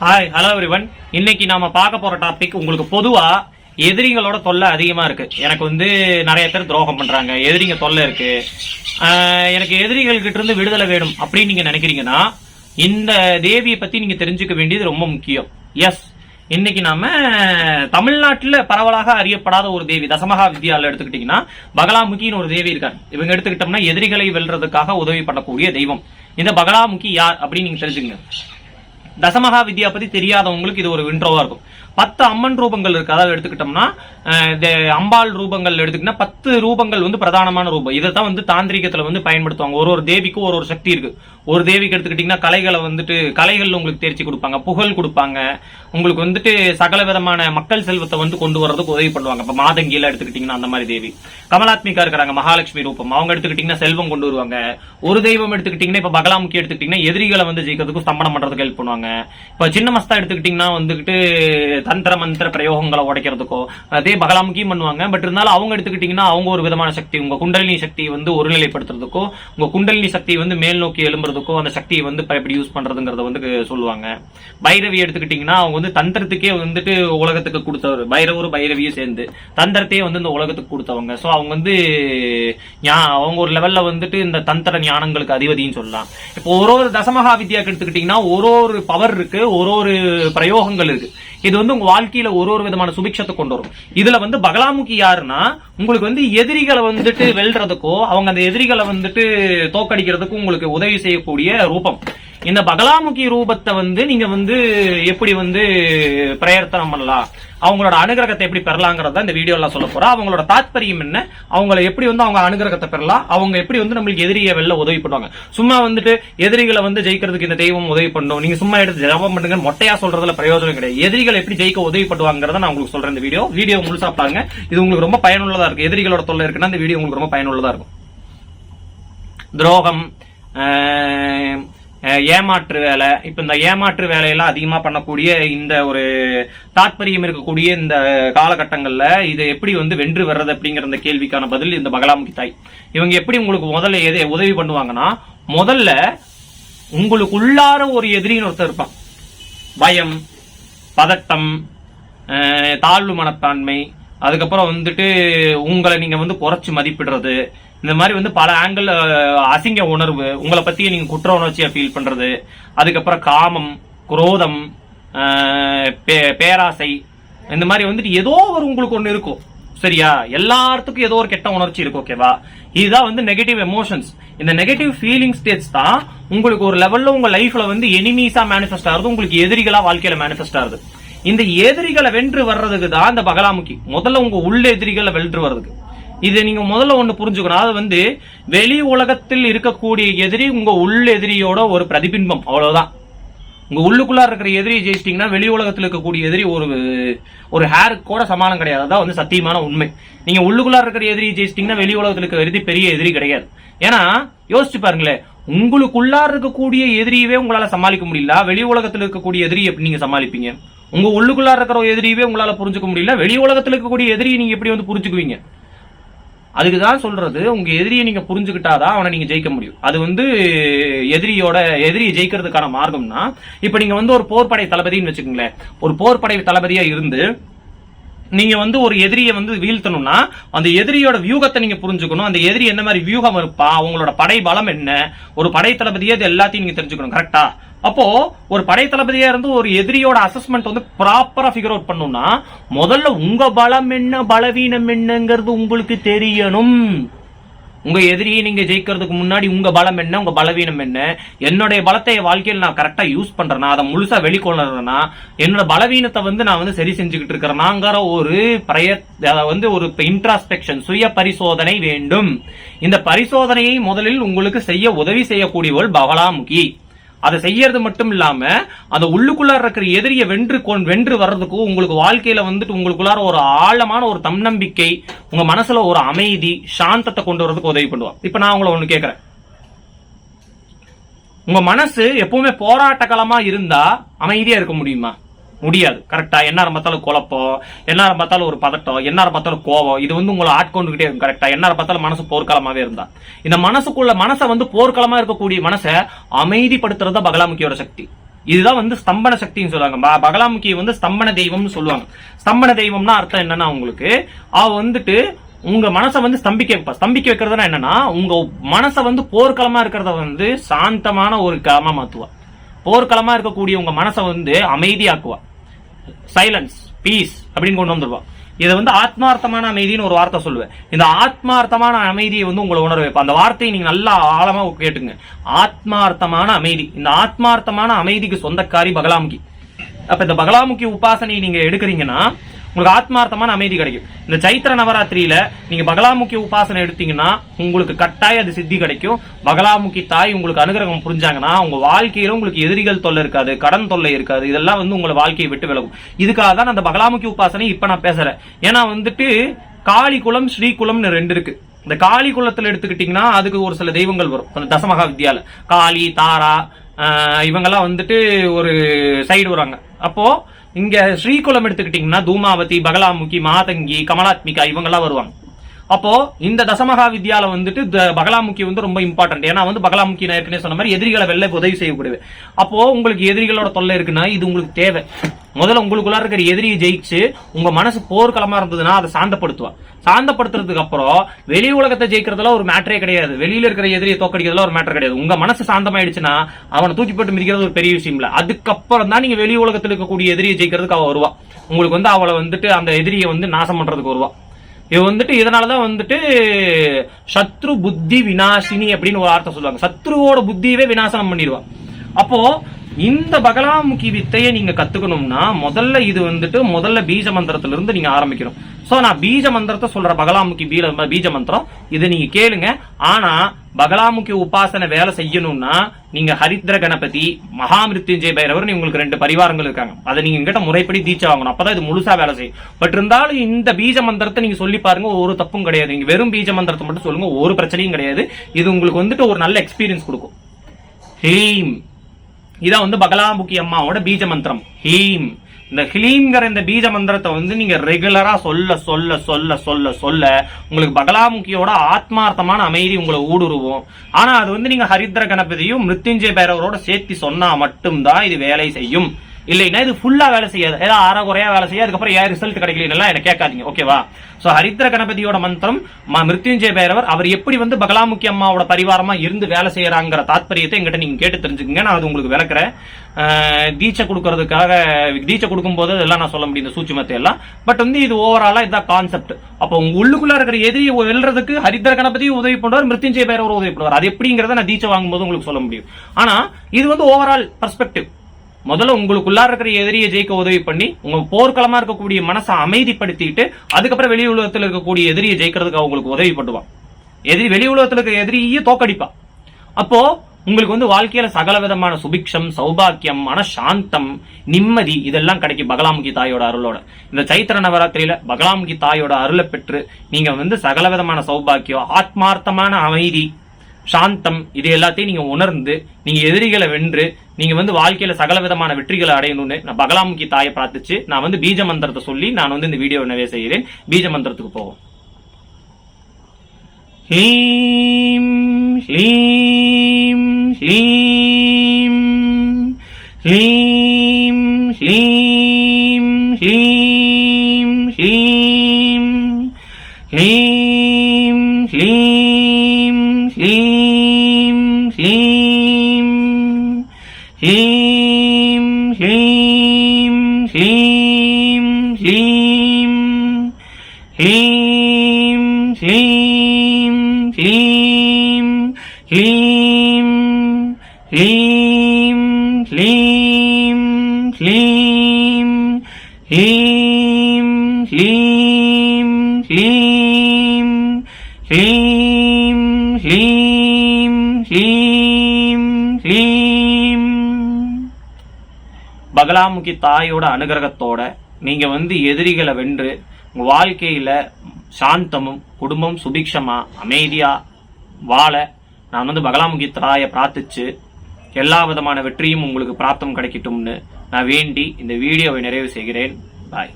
Hi hello everyone இன்னைக்கு நாம பார்க்க போற டாபிக் உங்களுக்கு பொதுவா எதிரிகளோட தொல்லை அதிகமா இருக்கு. எனக்கு வந்து நிறைய பேர் துரோகம் பண்றாங்க. எதிரிங்க தொல்லை இருக்கு. ஆஹ் எனக்கு எதிரிகள் கிட்ட இருந்து விடுதலை வேணும் அப்படின்னு நீங்க நினைக்கிறீங்கன்னா இந்த தேவியை பத்தி நீங்க தெரிஞ்சுக்க வேண்டியது ரொம்ப முக்கியம். எஸ் இன்னைக்கு நாம தமிழ்நாட்டுல பரவலாக அறியப்படாத ஒரு தேவி தசமகா வித்யால எடுத்துக்கிட்டீங்கன்னா பகலாமுகின்னு ஒரு தேவி இருக்காங்க. இவங்க எடுத்துக்கிட்டோம்னா எதிரிகளை வெல்றதுக்காக உதவி பண்ணக்கூடிய தெய்வம். இந்த பகலாமுகி யார் அப்படின்னு நீங்க தெரிஞ்சுக்கங்க. தசமகா வித்யா பத்தி தெரியாதவங்களுக்கு இது ஒரு இன்ட்ரோவா இருக்கும். பத்து அம்மன் ரூபங்கள் இருக்கு. அதாவது எடுத்துக்கிட்டோம்னா இந்த அம்பாள் ரூபங்கள் எடுத்துக்கிட்டா பத்து ரூபங்கள் வந்து பிரதானமான ரூபம். இதை தான் வந்து தாந்திரிகத்துல வந்து பயன்படுத்துவாங்க. ஒரு ஒரு தேவிக்கும் ஒரு ஒரு சக்தி இருக்கு. ஒரு தேவிக்கு எடுத்துக்கிட்டீங்கன்னா கலைகளை வந்துட்டு கலைகள் உங்களுக்கு தேர்ச்சி கொடுப்பாங்க. புகழ் கொடுப்பாங்க. உங்களுக்கு வந்துட்டு சகல விதமான மக்கள் செல்வத்தை வந்து கொண்டு வரதுக்கு உதவி பண்ணுவாங்க இப்ப மாதங்கியில எடுத்துக்கிட்டீங்கன்னா அந்த மாதிரி தேவி. கமலாத்மிகா இருக்கிறாங்க மகாலட்சுமி ரூபம். அவங்க எடுத்துக்கிட்டீங்கன்னா செல்வம் கொண்டு வருவாங்க. ஒரு தெய்வம் எடுத்துக்கிட்டீங்கன்னா இப்ப பகலாமுக்கி எடுத்துக்கிட்டீங்கன்னா எதிரிகளை வந்து ஜெயிக்கிறதுக்கும் ஸ்தம்பனம் பண்றதுக்கு ஹெல்ப் பண்ணுவாங்க. இப்ப சின்ன மஸ்தா எடுத்துக்கிட்டீங்கன்னா வந்துக்கிட்டு தந்திர மந்திர பிரயோகங்களை உடைக்கிறதுக்கோ அதே பகலாமுக்கியும் பண்ணுவாங்க. பட் இருந்தாலும் அவங்க எடுத்துக்கிட்டீங்கன்னா அவங்க ஒரு விதமான சக்தி உங்க குண்டலினி சக்தியை வந்து ஒருநிலைப்படுத்துறதுக்கோ உங்க குண்டலினி சக்தியை வந்து மேல் நோக்கி எழும்புறதுக்கோ அந்த சக்தியை வந்து எப்படி யூஸ் பண்றதுங்கிறத வந்து சொல்லுவாங்க. பைரவி எடுத்துக்கிட்டீங்கன்னா அவங்க வந்து தந்திரத்துக்கே வந்துட்டு உலகத்துக்கு கொடுத்தவர். பைரவரும் பைரவியும் சேர்ந்து தந்திரத்தையே வந்து இந்த உலகத்துக்கு கொடுத்தவங்க. ஸோ அவங்க வந்து ஞா- அவங்க ஒரு லெவல்ல வந்துட்டு இந்த தந்திர ஞானங்களுக்கு அதிபதினு சொல்லலாம். இப்போ ஒரு ஒரு தசமகா வித்யாக்கு எடுத்துக்கிட்டீங்கன்னா ஒரு ஒரு பவர் இருக்கு ஒரு ஒரு பிரயோகங்கள் இருக்கு. இது வந்து உங்க வாழ்க்கையில ஒரு ஒரு விதமான சுபிக்ஷத்தை கொண்டு வரும். இதுல வந்து பகலாமுகி யாருன்னா உங்களுக்கு வந்து எதிரிகளை வந்துட்டு வெல்றதுக்கோ அவங்க அந்த எதிரிகளை வந்துட்டு தோக்கடிக்கிறதுக்கும் உங்களுக்கு உதவி செய்யக்கூடிய ரூபம். இந்த பகலாமுகி ரூபத்தை வந்து நீங்க வந்து எப்படி வந்து பிரயர்த்தனம் பண்ணலாம்? அவங்களோட அனுகிரகத்தை எப்படி பெறலாங்கிறத இந்த வீடியோல சொல்ல போகிறோம் அவங்களோட தாத்பரியம் என்ன? அவங்கள எப்படி வந்து அவங்க அனுகிரகத்தை பெறலாம்? அவங்க எப்படி வந்து நம்மளுக்கு எதிரியை வெளில உதவி பண்ணுவாங்க? சும்மா வந்துட்டு எதிரிகளை வந்து ஜெயிக்கிறதுக்கு இந்த தெய்வம் உதவி பண்ணும். நீங்க சும்மா எடுத்து ஜபம் பண்ணுங்க மொட்டையா சொல்றதுல பிரயோஜனம் கிடையாது. எதிரிகள் எப்படி ஜெயிக்க உதவி பண்ணுவாங்கிறத நான் உங்களுக்கு சொல்றேன் இந்த வீடியோ வீடியோ முழுசா பாருங்க. இது உங்களுக்கு ரொம்ப பயனுள்ளதா இருக்கும் எதிரிகளோட தொல்லை இருக்குன்னா இந்த வீடியோ உங்களுக்கு ரொம்ப பயனுள்ளதா இருக்கும். துரோகம் ஏமாற்று வேலை. இப்ப இந்த ஏமாற்று வேலையெல்லாம் அதிகமா பண்ணக்கூடிய இந்த ஒரு தாத்பரியம் இருக்கக்கூடிய இந்த காலகட்டங்கள்ல இதை எப்படி வந்து வென்று வர்றது அப்படிங்கிற இந்த கேள்விக்கான பதில் இந்த பகலாமுகி தாய். இவங்க எப்படி உங்களுக்கு முதல்ல எது உதவி பண்ணுவாங்கன்னா முதல்ல உங்களுக்கு உள்ளார ஒரு எதிரின்னு ஒருத்தர் இருப்பான். பயம் பதட்டம் தாழ்வு மனப்பான்மை அதுக்கப்புறம் வந்துட்டு உங்களை நீங்க வந்து குறைச்சு மதிப்பிடுறது இந்த மாதிரி வந்து பல ஆங்கிள் அசிங்க உணர்வு உங்களை பத்தி நீங்க குற்ற உணர்ச்சியா ஃபீல் பண்றது அதுக்கப்புறம் காமம் குரோதம் பே- பேராசை இந்த மாதிரி வந்துட்டு ஏதோ ஒரு உங்களுக்கு ஒண்ணு இருக்கும். சரியா? எல்லாத்துக்கும் ஏதோ ஒரு கெட்ட உணர்ச்சி இருக்கும் ஓகேவா இதுதான் வந்து நெகட்டிவ் எமோஷன்ஸ் இந்த நெகட்டிவ் ஃபீலிங் ஸ்டேட்ஸ் தான் உங்களுக்கு ஒரு லெவல்ல உங்க லைஃப்ல வந்து எனிமீஸா மேனிஃபெஸ்ட் ஆகுது உங்களுக்கு எதிரிகளா வாழ்க்கையில மேனிஃபெஸ்ட் ஆகுது. இந்த எதிரிகளை வென்று வர்றதுக்கு தான் இந்த பகலாமுக்கி முதல்ல உங்க உள்ள எதிரிகளை வென்று வர்றதுக்கு. இதை நீங்க முதல்ல ஒண்ணு புரிஞ்சுக்கணும். அது வந்து வெளி உலகத்தில் இருக்கக்கூடிய எதிரி உங்க உள் எதிரியோட ஒரு பிரதிபிம்பம். அவ்வளவுதான். உங்க உள்ளுக்குள்ள இருக்கிற எதிரி ஜெயிச்சிட்டீங்கன்னா வெளி உலகத்தில் இருக்கக்கூடிய எதிரி ஒரு ஒரு ஹேருக்கு கூட சமானம் கிடையாது. அதான் வந்து சத்தியமான உண்மை. நீங்க உள்ளுக்குள்ள இருக்கிற எதிரி ஜெயிச்சிட்டீங்கன்னா வெளி உலகத்துல இருக்கிற எதிரி பெரிய எதிரி கிடையாது. ஏன்னா யோசிச்சு பாருங்களேன். உங்களுக்குள்ளார இருக்கக்கூடிய எதிரியவே உங்களால சமாளிக்க முடியல. வெளி உலகத்தில் இருக்கக்கூடிய எதிரி எப்படி நீங்க சமாளிப்பீங்க? உங்க உள்ளுக்குள்ளார இருக்கிற எதிரியவே உங்களால புரிஞ்சுக்க முடியல. வெளி உலகத்தில் இருக்கக்கூடிய எதிரியை நீங்க எப்படி வந்து புரிஞ்சுக்குவீங்க? அதுக்கு தான் சொல்றது உங்க எதிரியை நீங்க புரிஞ்சுக்கிட்டாதான் அவனை நீங்க ஜெயிக்க முடியும். அது வந்து எதிரியோட எதிரியை ஜெயிக்கிறதுக்கான மார்க்கம்னா இப்ப நீங்க வந்து ஒரு போர்படை தளபதின்னு வச்சுக்கோங்களேன். ஒரு போர்படை தளபதியா இருந்து நீங்க வந்து ஒரு எதிரியை வந்து வீழ்த்தணும்னா அந்த எதிரியோட வியூகத்தை நீங்க புரிஞ்சுக்கணும். அந்த எதிரி என்ன மாதிரி வியூகம் இருப்பா அவங்களோட படை பலம் என்ன ஒரு படை தளபதியே இது எல்லாத்தையும் நீங்க தெரிஞ்சுக்கணும் கரெக்டா அப்போ ஒரு படை தளபதியா இருந்து ஒரு எதிரியோட அசஸ்மெண்ட் வந்து ப்ராப்பரா ஃபிகர் அவுட் பண்ணும்னா முதல்ல உங்க பலம் என்ன பலவீனம் என்னங்கிறது உங்களுக்கு தெரியணும். உங்க எதிரியை நீங்க ஜெயிக்கிறதுக்கு முன்னாடி உங்க பலம் என்ன உங்க பலவீனம் என்ன என்னுடைய பலத்தை வாழ்க்கையில் நான் கரெக்டா யூஸ் பண்றேனா அதை முழுசா வெளிக்கொணர்றேனா என்னோட பலவீனத்தை வந்து நான் வந்து சரி செஞ்சுக்கிட்டு இருக்கிறேனாங்கிற ஒரு பிரய வந்து ஒரு இன்ட்ராஸ்பெக்ஷன் சுய பரிசோதனை வேண்டும். இந்த பரிசோதனையை முதலில் உங்களுக்கு செய்ய உதவி செய்யக்கூடியவள் பவலாமுகி அதை செய்யறது மட்டும் இல்லாம அந்த உள்ளுக்குள்ளார இருக்கிற எதிரியை வென்று கொண்- வென்று வர்றதுக்கும் உங்களுக்கு வாழ்க்கையில வந்துட்டு உங்களுக்குள்ளார ஒரு ஆழமான ஒரு தன்னம்பிக்கை உங்க மனசுல ஒரு அமைதி சாந்தத்தை கொண்டு வரதுக்கு உதவி பண்ணுவான் இப்ப நான் உங்களை ஒண்ணு கேட்கறேன் உங்க மனசு எப்பவுமே போராட்டக்களமா இருந்தா அமைதியா இருக்க முடியுமா? முடியாது. கரெக்டா என்ன பார்த்தாலும் குழப்பம். என்ன பார்த்தாலும் ஒரு பதட்டம். என்ன பார்த்தாலும் கோவம். இது வந்து உங்களை ஆட்கொண்டுகிட்டே இருக்கும். கரெக்டா என்ன பார்த்தாலும் மனசு போர்க்களமாவே இருந்தா. இந்த மனசுக்குள்ள மனசை வந்து போர்க்களமா இருக்கக்கூடிய மனசை அமைதிப்படுத்துறது தான் பகலாமுக்கியோட சக்தி. இதுதான் வந்து ஸ்தம்பன சக்தின்னு சொல்லுவாங்க. பகலாமுக்கி வந்து ஸ்தம்பன தெய்வம்னு சொல்லுவாங்க. ஸ்தம்பன தெய்வம்னா அர்த்தம் என்னன்னா உங்களுக்கு அவ வந்துட்டு உங்க மனசை வந்து ஸ்தம்பிக்க வைப்பா. ஸ்தம்பிக்க வைக்கிறதுனா என்னன்னா உங்க மனசை வந்து போர்க்களமா இருக்கிறத வந்து சாந்தமான ஒரு களமா மாத்துவா. போர்க்களமா இருக்கக்கூடிய உங்க மனசை வந்து அமைதியாக்குவா. சைலன்ஸ் பீஸ் அப்படின்னு கொண்டு வந்துருவான் இதை வந்து ஆத்மார்த்தமான அமைதின்னு ஒரு வார்த்தை சொல்லுவேன். இந்த ஆத்மார்த்தமான அமைதியை வந்து உங்களை உணர அந்த வார்த்தையை நீங்க நல்லா ஆழமா கேட்டுங்க ஆத்மார்த்தமான அமைதி. இந்த ஆத்மார்த்தமான அமைதிக்கு சொந்தக்காரி பகலாமுகி. அப்ப இந்த பகலாமுகி உபாசனையை நீங்க எடுக்கிறீங்கன்னா உங்களுக்கு ஆத்மார்த்தமான அமைதி கிடைக்கும். இந்த சைத்திர நவராத்திரியில நீங்க பகலாமுகி உபாசனை எடுத்தீங்கன்னா உங்களுக்கு கட்டாயம் அது சித்தி கிடைக்கும். பகலாமுக்கி தாய் உங்களுக்கு அனுகிரகம் புரிஞ்சாங்கன்னா உங்க வாழ்க்கையில உங்களுக்கு எதிரிகள் தொல்லை இருக்காது கடன் தொல்லை இருக்காது. இதெல்லாம் வந்து உங்களை வாழ்க்கையை விட்டு விலகும். இதுக்காக தான் அந்த பகலாமுக்கி உபாசனை இப்ப நான் பேசுறேன். ஏன்னா வந்துட்டு காளி குலம் ரெண்டு இருக்கு. இந்த காளி குளத்தில் எடுத்துக்கிட்டீங்கன்னா அதுக்கு ஒரு சில தெய்வங்கள் வரும். அந்த தசமகா வித்யால. காளி தாரா இவங்கெல்லாம் வந்துட்டு ஒரு சைடு வராங்க அப்போ இங்க ஸ்ரீகுளம் எடுத்துக்கிட்டீங்கன்னா தூமாவதி பகலாமுகி மாதங்கி கமலாத்மிகா இவங்கெல்லாம் வருவாங்க. அப்போ இந்த தசமகா வித்யால வந்துட்டு த- வந்து ரொம்ப இம்பார்ட்டன்ட் ஏன்னா வந்து பகலாமுக்கி நான் ஏற்கனவே சொன்ன மாதிரி எதிரிகளை வெளில உதவி செய்யக்கூடியது. அப்போ உங்களுக்கு எதிரிகளோட தொல்லை இருக்குன்னா இது உங்களுக்கு தேவை. முதல்ல உங்களுக்குள்ள இருக்கிற எதிரியை ஜெயிச்சு உங்க மனசு போர்க்களமா இருந்ததுன்னா அதை சாந்தப்படுத்துவா. சாந்தப்படுத்துறதுக்கு அப்புறம் வெளி உலகத்தை ஜெயிக்கிறதுல ஒரு மேட்டரே கிடையாது. வெளியில இருக்கிற எதிரியை தோக்கடிக்கிறதுல ஒரு மேட்டர் கிடையாது. உங்க மனசு சாந்தமாயிடுச்சுன்னா அவனை தூக்கி போட்டு மிதிக்கிறது ஒரு பெரிய விஷயம் இல்ல. அதுக்கப்புறம் தான் நீங்க வெளி உலகத்தில் இருக்கக்கூடிய எதிரியை ஜெயிக்கிறதுக்கு அவ வருவா. உங்களுக்கு வந்து அவளை வந்துட்டு அந்த எதிரியை வந்து நாசம் பண்றதுக்கு வருவா. இது வந்துட்டு இதனாலதான் வந்துட்டு சத்ரு புத்தி வினாசினி அப்படின்னு ஒரு வார்த்தை சொல்லுவாங்க. சத்ருவோட புத்தியவே வினாசனம் பண்ணிடுவா. அப்போ இந்த பகலாமுகி வித்தையை நீங்க கத்துக்கணும்னா முதல்ல இது வந்துட்டு முதல்ல பீஜ மந்திரத்துல இருந்து நீங்க ஆரம்பிக்கணும். சோ நான் பீஜ மந்திரத்தை சொல்ற பகலாமுகி பீல- பீஜ மந்திரம். இதை நீங்க கேளுங்க. ஆனா பகலாமுகி உபாசனை வேலை செய்யணும்னா நீங்க ஹரித்ர கணபதி மகாமிருத்யுஞ்சய பைரவர் உங்களுக்கு ரெண்டு பரிவாரங்கள் இருக்காங்க. அதை நீங்க எங்கிட்ட முறைப்படி தீட்சை வாங்கணும். அப்பதான் இது முழுசா வேலை செய்யும். பட் இருந்தாலும் இந்த பீஜ மந்திரத்தை நீங்க சொல்லி பாருங்க ஒரு தப்பும் கிடையாது. நீங்க வெறும் பீஜ மந்திரத்தை மட்டும் சொல்லுங்க ஒரு பிரச்சனையும் கிடையாது. இது உங்களுக்கு வந்துட்டு ஒரு நல்ல எக்ஸ்பீரியன்ஸ் கொடுக்கும். ஹீம் இதான் வந்து பகலாமுகி அம்மாவோட பீஜ மந்திரம். ஹீம். இந்த ஹிலீம்ங்கிற இந்த பீஜ மந்திரத்தை வந்து நீங்க ரெகுலரா சொல்ல சொல்ல சொல்ல சொல்ல சொல்ல உங்களுக்கு பகலாமுகியோட ஆத்மார்த்தமான அமைதி உங்களை ஊடுருவோம். ஆனா அது வந்து நீங்க ஹரித்ர கணபதியும் மிருத்யுஞ்சய பேரவரோட சேர்த்து சொன்னா மட்டும்தான் இது வேலை செய்யும். இல்லைன்னா இது ஃபுல்லா வேலை செய்யாது. ஏதாவது அரை குறையா வேலை செய்யாது அதுக்கப்புறம் ஏன் ரிசல்ட் கிடைக்கலாம் என்ன கேட்காதீங்க ஓகேவா சோ ஹரித்ர கணபதியோட மந்திரம் மிருத்யுஞ்சய பைரவர் அவர் எப்படி வந்து பகலாமுகி அம்மாவோட பரிவாரமா இருந்து வேலை செய்யறாங்கிற தாத்பரியத்தை எங்கிட்ட நீங்க கேட்டு தெரிஞ்சுக்கங்க. நான் அது உங்களுக்கு விளக்குறேன். தீட்சை கொடுக்கறதுக்காக தீட்சை கொடுக்கும்போது அதெல்லாம் நான் சொல்ல முடியும் இந்த சூட்சுமத்தை எல்லாம். பட் வந்து இது ஓவராலா இதான் கான்செப்ட் அப்போ உங்க உள்ளுக்குள்ள இருக்கிற எதிரி வெல்றதுக்கு ஹரித்ர கணபதி உதவி பண்ணுவார் மிருத்யுஞ்சய பைரவர் உதவி பண்ணுவார். அது எப்படிங்கறத நான் தீட்சை வாங்கும்போது உங்களுக்கு சொல்ல முடியும். ஆனா இது வந்து ஓவரால் பர்ஸ்பெக்டிவ் முதல்ல உங்களுக்குள்ளார இருக்கிற எதிரியை ஜெயிக்க உதவி பண்ணி உங்க போர்க்களமா இருக்கக்கூடிய மனசை அமைதிப்படுத்திட்டு அதுக்கப்புறம் வெளி உலகத்தில் இருக்கக்கூடிய எதிரியை ஜெயிக்கிறதுக்கு அவங்களுக்கு உதவி பண்ணுவான். எதிரி வெளி உலகத்தில் இருக்கிற எதிரியே தோக்கடிப்பா அப்போ உங்களுக்கு வந்து வாழ்க்கையில சகல விதமான சுபிக்ஷம் சௌபாக்கியம் மனசாந்தம் நிம்மதி இதெல்லாம் கிடைக்கும் பகலாமுகி தாயோட அருளோட. இந்த சைத்திர நவராத்திரியில பகலாமுகி தாயோட அருளை பெற்று நீங்க வந்து சகல விதமான சௌபாக்கியம் ஆத்மார்த்தமான அமைதி சாந்தம் இது எல்லாத்தையும் நீங்க உணர்ந்து நீங்க எதிரிகளை வென்று நீங்க வந்து வாழ்க்கையில சகல விதமான வெற்றிகளை அடையணும்னு நான் பகலாமுகி தாயை பிரார்த்திச்சு நான் வந்து பீஜ மந்திரத்தை சொல்லி நான் வந்து இந்த வீடியோ நிறைய செய்கிறேன். பீஜ மந்திரத்துக்கு போவோம். ஹ்லீம் ஹ்லீம் ஹ்லீம் ஹ்லீம் ஹ்லீம் ஹ்லீம் ஹ்லீம் ஹ்லீம் ஹ்லீம் ஹ்லீம் ஹ்லீம் ஹ்லீம் ஹ்லீம் ஹ்லீம் ஹ்லீம் ஹ்லீம் ஹ்லீம் ஹ்லீம் ஹ்லீம் ஹ்லீம் பகலாமுகி தாயோட அனுகிரகத்தோட நீங்க வந்து எதிரிகளை வென்று உங்க வாழ்க்கையில சாந்தமும் குடும்பம் சுபிக்ஷமா அமைதியா வாழ நான் வந்து பகலாமுகி தாயை பிரார்த்திச்சு எல்லா விதமான வெற்றியும் உங்களுக்கு பிராப்தம் கிடைக்கட்டும்னு நான் வேண்டி இந்த வீடியோவை நிறைவு செய்கிறேன். பாய்